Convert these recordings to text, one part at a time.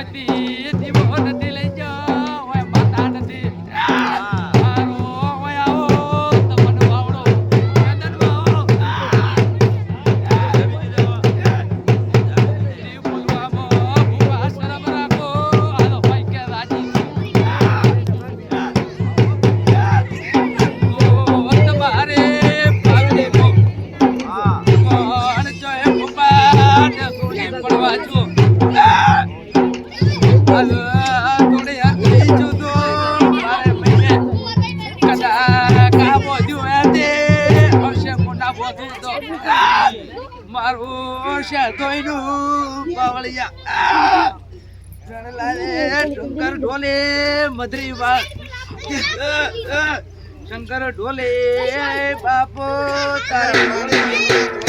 i Pati. મારે ધોઈનું પાવળિયા શંકર ઢોલે મધરી શંકર ઢોલે બાપો તારે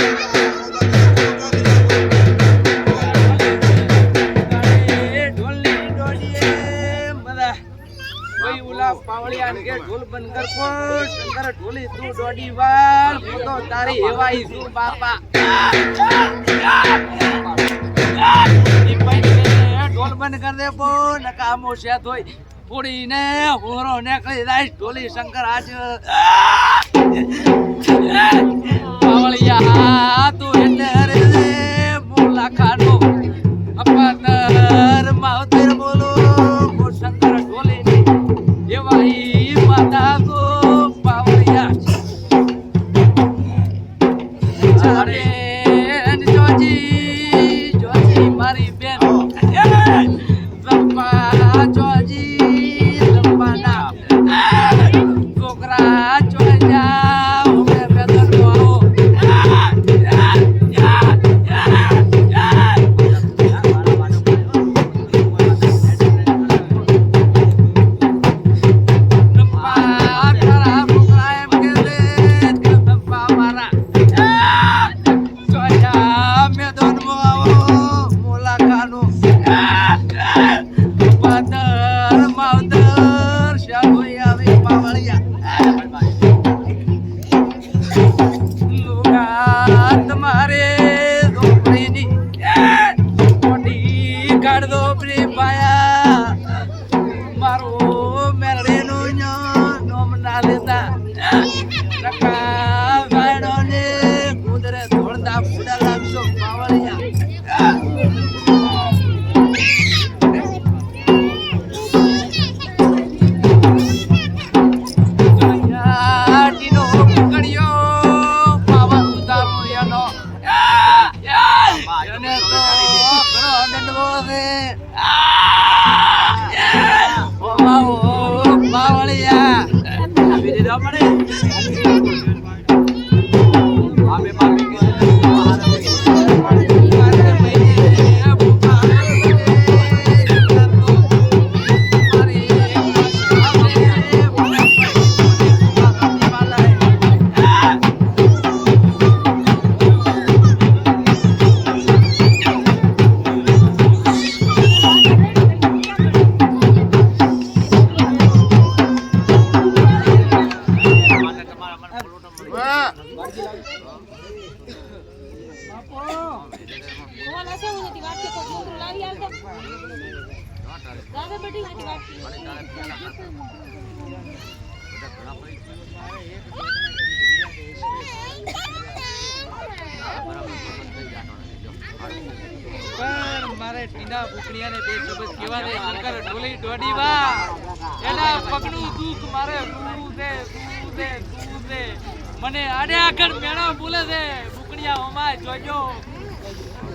ઉલા પાવળિયા કે, ઢોલ બંધ કર પણ શંકર ઢોલી તું ડોડી વાર તો તારી હેવાઈ છું, બાપા. ઢોલ બંધ કર દે પો નકામો છે તોય ફોડીને હોરો નીકળી જાય, ઢોલી શંકર આજ. પાવળિયા તું એટલે રે મોલા ખાનો અપાતર માવતર નોમ ના લેતા નકા આપી દીધો મને મારે ટીના ફૂકણીયાને બે શબ્દ કહેવા દે. શંકર ઢોલી દોડી વા એના પગનું દુઃખ મારે તું દે દે તું છે મને આડે આગળ મેણા બોલે છે. બુકડિયા ઓમાય જોજો.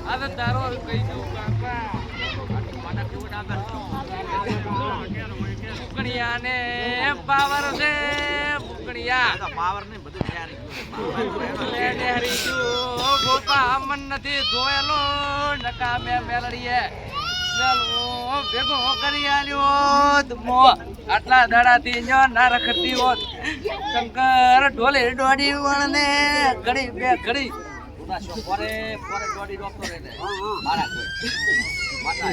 આ તો તારો કહી દઉં કાકા. ને પાવર છે તો પાવર ને બધું તૈયારી ગોપા અમન નથી ધોયેલો નકા મે મેલડીએ. ભેગો કરી આલ્યો મો આટલા દાડાથી જો ના રખડતી હોત. શંકર ઢોલે દોડી વણને ઘડી બે ઘડી. પોરે પોરે દોડી ડોક્ટર એને મારા કોઈ. માતા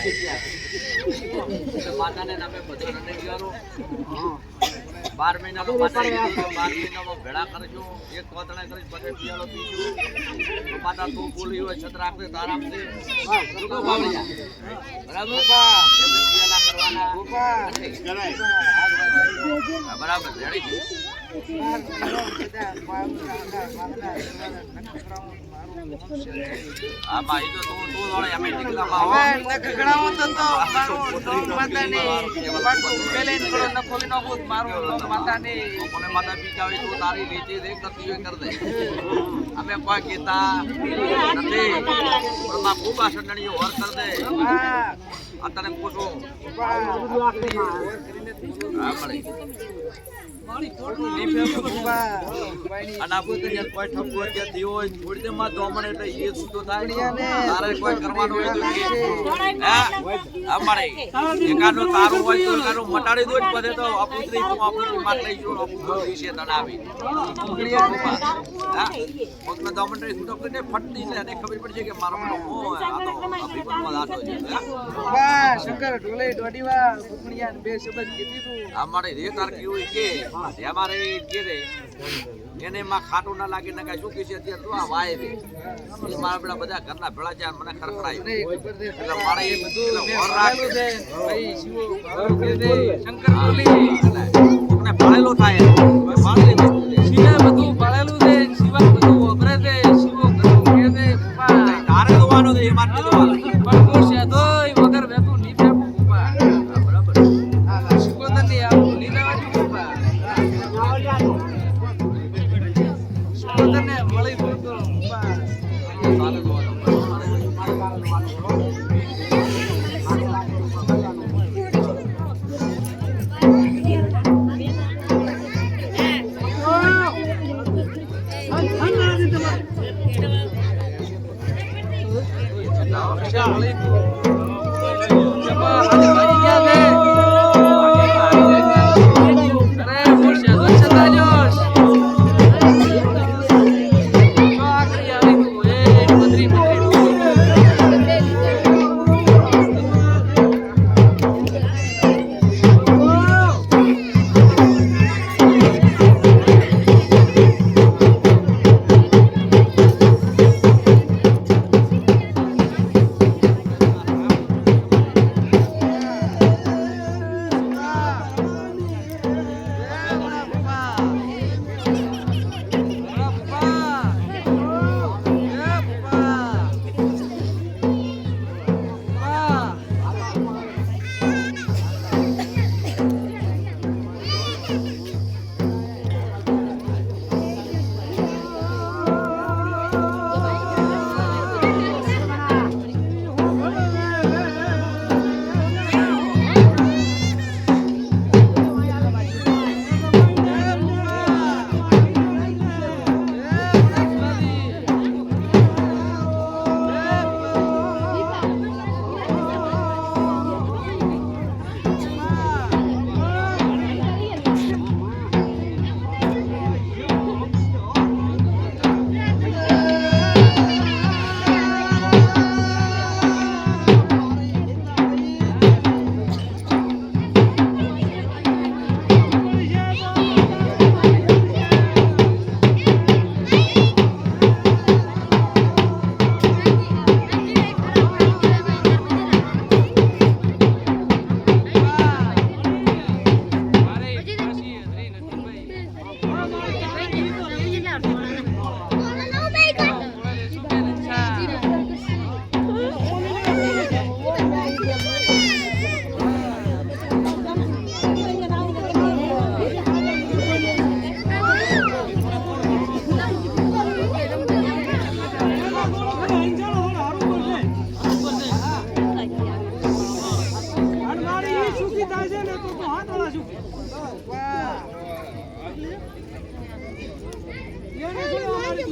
માતાને નામે બધું રને ગયો બાર મહિનાનો બાર મહિનામાં ભેળા કરજો. એક કોતણે કરીશ, પછી પિયાલો તું બોલી હોય, છત્ર આપે તો આરામથી. શું કહું બાબળિયા? બરાબર પિયાલા કરવાના બરાબર અમે કોઈ કહેતા નથી ખૂબ આ સંડણીઓ વર કર દે. આ તને પૂછો. હા મળે? અને આપણું તો યાર કોઈ ઠપકો કે થયો હોય થોડી દેરમાં દોમણ એટલે એ છૂટો થાય. તારે કોઈ કરવાનું હોય તો કે હા હા એકાદો તારું હોય તો એકાદો મટાડી દો બધે તો અપુત્રી તું અપુત્રી માં લઈ જો અપુત્રી વિશે તને આવી હા દોમણ રે છૂટો કરીને ફટતી છે અને ખબર પડશે કે મારો આ તો છે. વાહ શંકર ઢોલે દોડીવા કુકડિયા બે શબ્દ કીધી તું. અમારે રે તાર કેવું કે અમારે કે રે એને માં ખાટું ના લાગે ને શું કહે છે અત્યારે તો આ વાય રે એ મારા પેલા બધા ઘરના ભેળા છે મને ખરખડાયું. નહીં એટલે મારે એ બધું ઘર દે શંકર કોકને ભણેલો થાય. ભણેલી વસ્તુ છે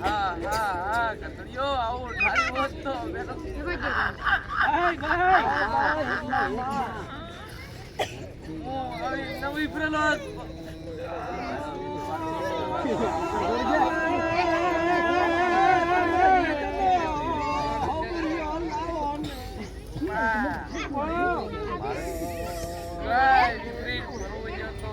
હા, હા, ગધડિયો આવું ઠારી હોત તો મેં તો- હું આવી નવી ફરેલો હોત. ભાઈ, વિપરીત ફરવું જતો.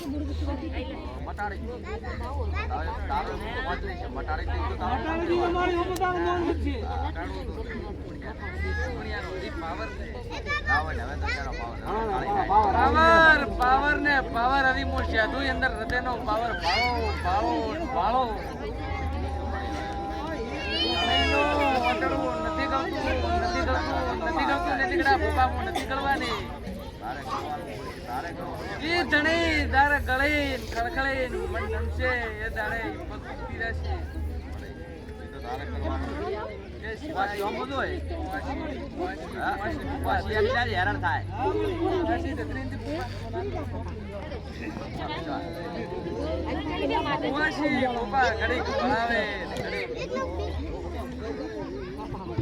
ન ને, ન. ના ને. પાવર પાવર ને પાવર આવી મો સાધુ અંદર હૃદયનો પાવર ભાવો ભાવો ભાવો નથી ગમતું નથી ગમતું નથી ગમતું નથી કરવાની તારે તારે. એ ધણી દાર ગળે ખળખળે મન નમશે એ દાડે હિંમત ઉઠતી રહેશે તારે હેરાન થાય.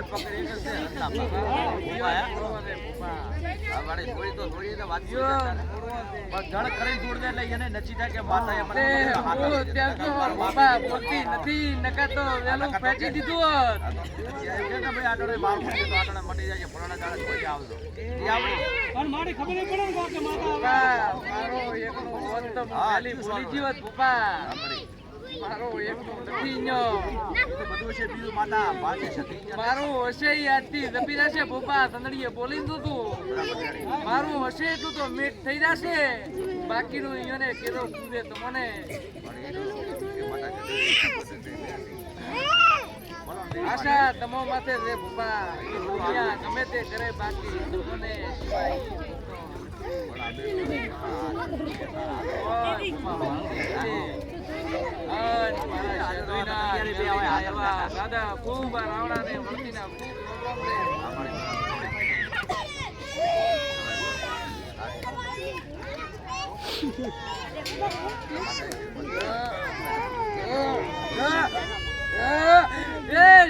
જ પકડી, છે, થોડી તો થોડી તો વાત જળ એટલે એને નચી થાય કે માતાએ મને ત્યાં તો દીધા. બોલતી નથી નકર તો ફેંકી દીધું હોત. ભાઈ મૂકી તો આટલે મટી જાય છે, ફલાણા કોઈ આવજો. મારો એકનો હોત તો હું હા, વહેલી ભૂલી ગઈ પપ્પા. મારો એકનો નથી તો બધું છે બીજું માતા ભાગે છે થઈ ગયા. મારું હશે આજથી દબી રહેશે પપ્પા સંદડીએ બોલી તું મારું હશે એટલું તો મીટ થઈ જશે. બાકીનું અહીંયાને કેરો પૂરે તમને આશા તમો માથે રે પપ્પા એ દુનિયા ગમે તે કરે બાકી તમને દાદા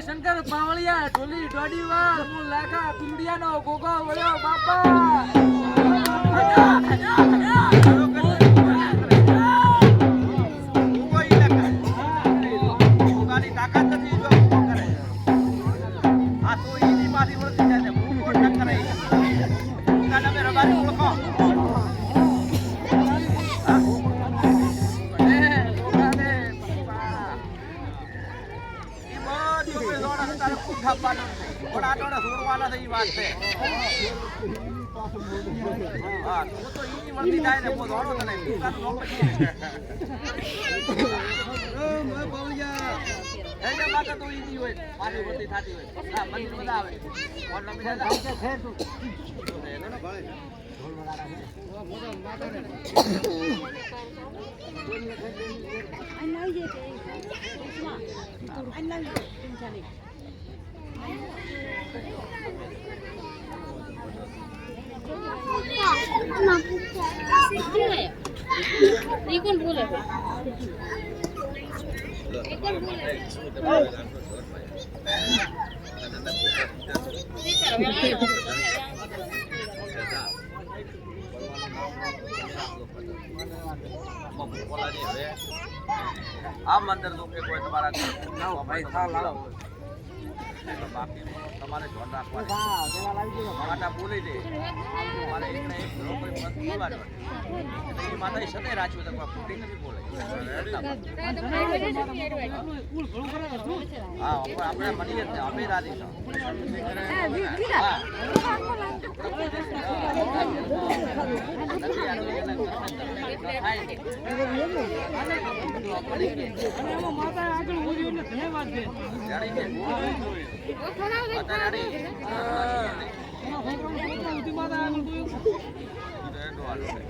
શંકર પાવળિયા ઢોલી દોડી વાર હું લાખા પીવડિયાનો ગોગો વળ્યો બાપા વાત છે. હા, તું તો ઈની વળતી જાય ને, હું તને. પછી. તો હોય. થાતી. હા, બધા આવે. નમી જાય ને? એ કોણ બોલે એ કોણ બોલે બોલાની હવે. આ મંદિર દુખે કોઈ તમારા તો બાકી તમારે ધ્યાન રાખવાનું. માતા બોલી દે. મારે એકને એક લોકો મત બોલવાનો એટલે એ માતા સદાય રાખ્યું તો કોઈ ખોટી નથી બોલે. હા આપણે આપણે મળીએ જ અમે રાજી? માતા. ઈ તો એનો હાલ છે.